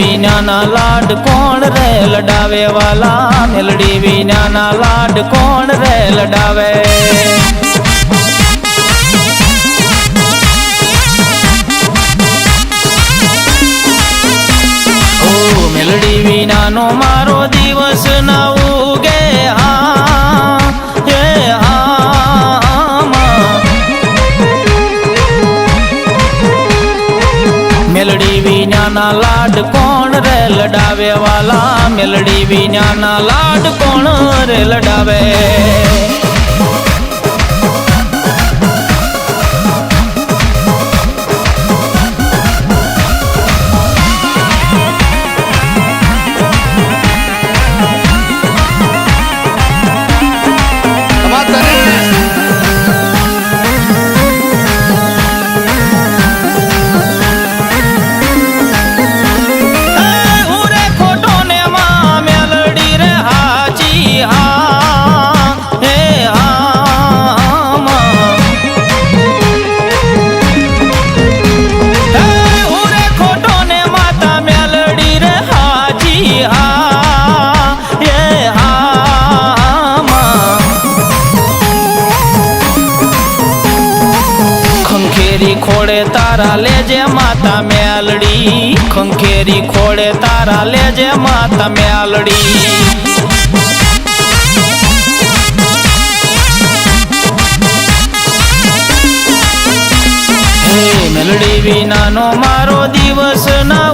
વિનાના લાડ કોણ રે લડાવે વાલા? મેલડી વિનાના લાડ કોણ રે લડાવે? ઓ મેલડી વિનાનો મારો દિવસ ના ઉગે. મેલડી વિનાના લાડ કોણ રે લડાવે વાલા? મેલડી વિનાના લાડ કોણ રે લડાવે? ખંખેરી ખોડે તારા લેજે માતા મેલડી. ખંખેરી ખોડે તારા લેજે માતા મેલડી. મેલડી વિનાનો મારો દિવસ ના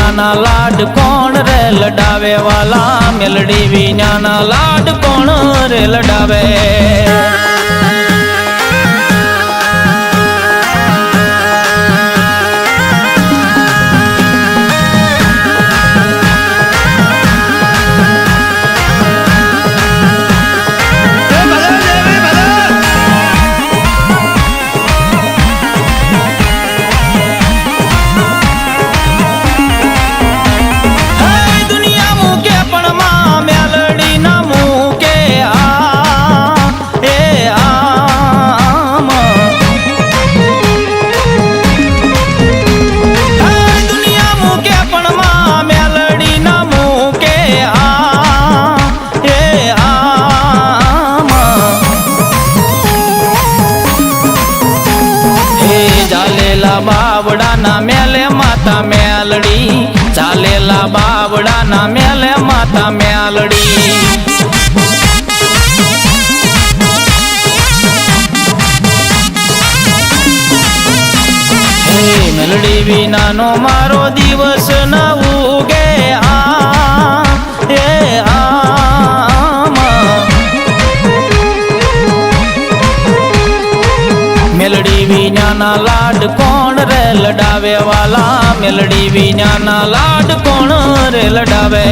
વિનાના લાડ કોણ રે લડાવે વાલા? મેલડી વિનાના લાડ કોણ રે લડાવે? ચાલેલા બાવડાના મેલે માતા મેલડી. ચાલેલા બાવડાના મેલે માતા મેલડી. મેલડી વિનાનો મારો દિવસ ન ઉગે. લડાવે વાલા મેલડી વિનાના લાડ કોણ રે લડાવે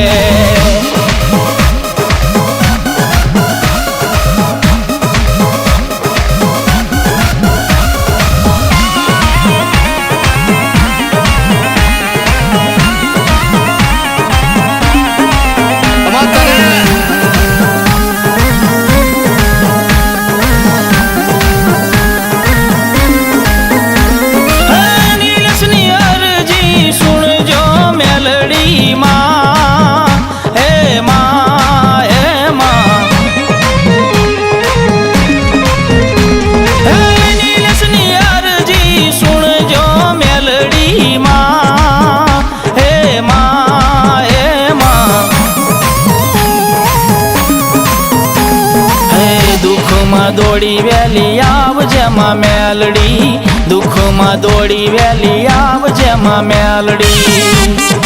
દોડી વેલી આવજે માં મેલડી. દુઃખમાં દોડી વેલી આવજે માં મેલડી.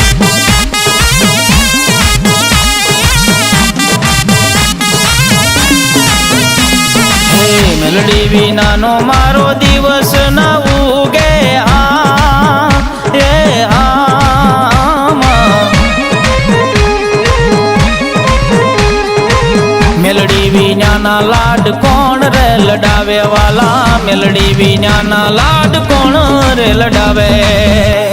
મેલડી વિનાનો મારો દિવસ ન ઉગે આ. એ મેલડી વિનાના લાડ કોણ રે લડાવે વાલા? મેલડી વિના લાડ કોણ રે લડાવે?